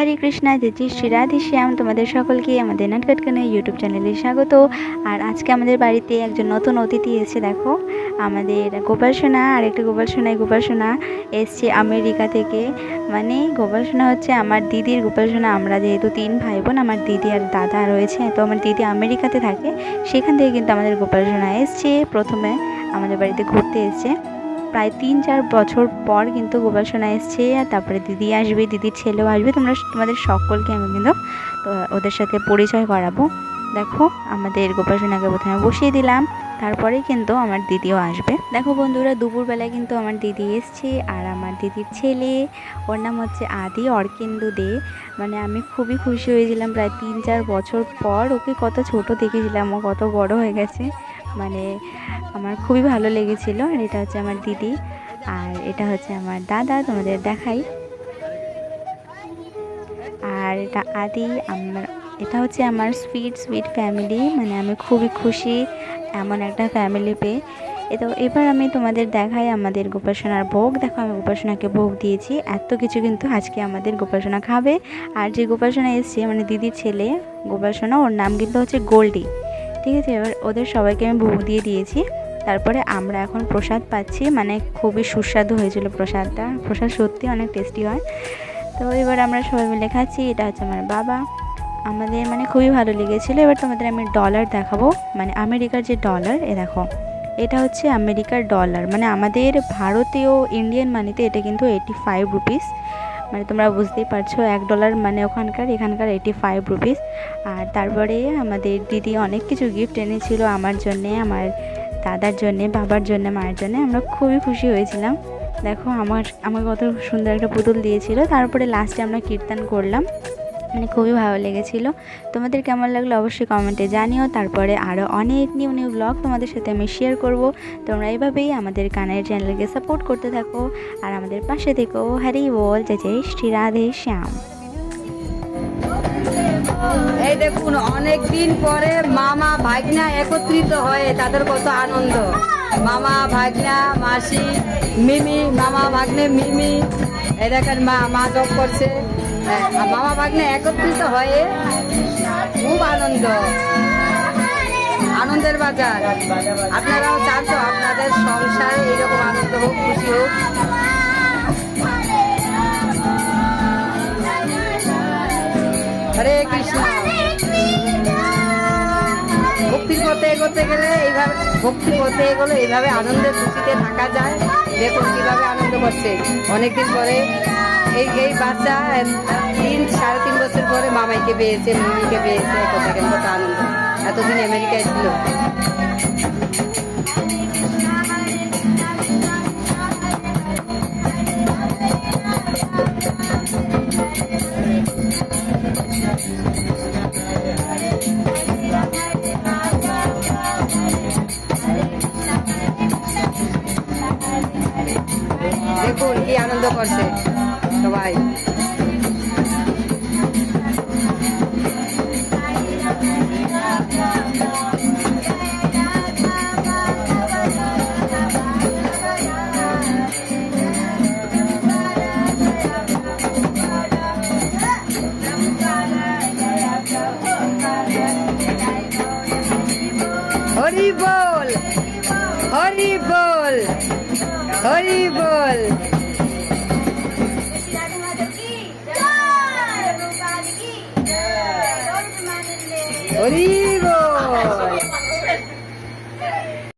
হরে কৃষ্ণা জেজি শ্রী রাধে শ্যাম। তোমাদের সকলকে আমাদের নাটকাটকানে ইউটিউব চ্যানেলে স্বাগত। আর আজকে আমাদের বাড়িতে একজন নতুন অতিথি এসে দেখো। আমাদের গোপাল সোনা আর একটা গোপাল সোনাই গোপাল সোনা এসছে আমেরিকা থেকে। মানে গোপাল সোনা হচ্ছে আমার দিদির, গোপাল সোনা আমরা যেহেতু তিন ভাই বোন আমার দিদি আর দাদা রয়েছে, তো আমার দিদি আমেরিকাতে থাকে। সেখান থেকে কিন্তু আমাদের গোপাল সোনা এসছে। প্রথমে আমাদের বাড়িতে ঘুরতে এসছে। প্রায় তিন, চার বছর পর কিন্তু গোপাল সোনা এসছে আর তারপরে দিদি আসবে, দিদির ছেলেও আসবে। তোমরা তোমাদের সকলকে আমি কিন্তু ওদের সাথে পরিচয় করাবো। দেখো, আমাদের গোপাল সোনাকে প্রথমে বসিয়ে দিলাম, তারপরে কিন্তু আমার দিদিও আসবে। দেখো বন্ধুরা, দুপুরবেলায় কিন্তু আমার দিদি এসছে আর আমার দিদির ছেলে। ওর নাম হচ্ছে আদি অর্কেন্দু দে। মানে আমি খুবই খুশি হয়েছিলাম। প্রায় তিন, চার বছর পর ওকে কত ছোট দেখেছিলাম, ও কত বড় হয়ে গেছে। মানে আমার খুবই ভালো লেগেছিল আর এটা হচ্ছে আমার দিদি আর এটা হচ্ছে আমার দাদা, তোমাদের দেখাই। আর এটা আদি, আমার, এটা হচ্ছে আমার সুইট সুইট ফ্যামিলি মানে আমি খুবই খুশি এমন একটা ফ্যামিলি পেয়ে। তো এবার আমি তোমাদের দেখাই আমাদের গোপাসনার ভোগ। দেখো, আমি গোপাসনাকে ভোগ দিয়েছি, এত কিছু কিন্তু আজকে আমাদের গোপাসনা খাবে। আর যে গোপাসনা এসছে মানে দিদির ছেলে গোপাসনা, ওর নাম কিন্তু হচ্ছে গোল্ডি। ঠিক আছে, এবার ওদের সবাইকে আমি ভোগ দিয়ে দিয়েছি। তারপরে আমরা এখন প্রসাদ পাচ্ছি মানে খুবই সুস্বাদু হয়েছিল প্রসাদটা। প্রসাদ সত্যি অনেক টেস্টি হয়। তো এবার আমরা সবাই মিলে খাচ্ছি, এটা হচ্ছে আমার বাবা। আমাদের মানে খুবই ভালো লেগেছিলো। এবার তোমাদের আমি ডলার দেখাবো। মানে আমেরিকার যে ডলার এ দেখো, এটা হচ্ছে আমেরিকার ডলার মানে আমাদের ভারতীয় ইন্ডিয়ান মানিতে এটা কিন্তু এইটি ফাইভ রুপিস মানে তোমরা বুঝতেই পারছ, এক ডলার মানে ওখানকার, এখানকার এইটি ফাইভ রুপিস আর তারপরে আমাদের দিদি অনেক কিছু গিফট এনেছিল আমার জন্যে, আমার দাদার জন্যে, বাবার জন্য, মায়ের জন্য। আমরা খুবই খুশি হয়েছিলাম। দেখো আমার, আমাকে কত সুন্দর একটা পুতুল দিয়েছিল। তারপরে লাস্টে আমরা কীর্তন করলাম। মানে খুবই ভালো লেগেছিল। তোমাদের কেমন লাগল অবশ্যই কমেন্টে জানিও। তারপরে আরও অনেক নিউ নিউ ব্লগ তোমাদের সাথে আমি শেয়ার করব। তোমরা এইভাবেই আমাদের কানের চ্যানেলকে সাপোর্ট করতে থাকো। আর আমাদের পাশে থেকো। হ্যারি বল। জয় জয়, শ্রী রাধে শ্যাম। এই দেখুন অনেক দিন পরে মামা ভাগনা একত্রিত হয়ে তাদের কত আনন্দ। মামা ভাগনা মাসি মিমি মামা ভাগ্নে মিমি এ দেখেন মা মা জব করছে। হ্যাঁ, মামা ভাগ্নে একত্রিত হয়ে খুব আনন্দ। আনন্দের বাজার। আপনারাও চান তো আপনাদের সংসারে এইরকম আনন্দ হোক খুশি হোক। করতে এগোতে গেলে এইভাবে, ভক্তি করতে গেলে এইভাবে আনন্দের খুশিতে থাকা যায়। দেখুন কীভাবে আনন্দ করছে। অনেকদিন পরে এই এই বাচ্চা, তিন, সাড়ে তিন বছর পরে মামাইকে পেয়েছে মিমিকে পেয়েছে কোথায় কত আনন্দ। এতদিন আমেরিকায় ছিল। দেখুন কি আনন্দ করছে? সবাই হরি হরি বল। হরি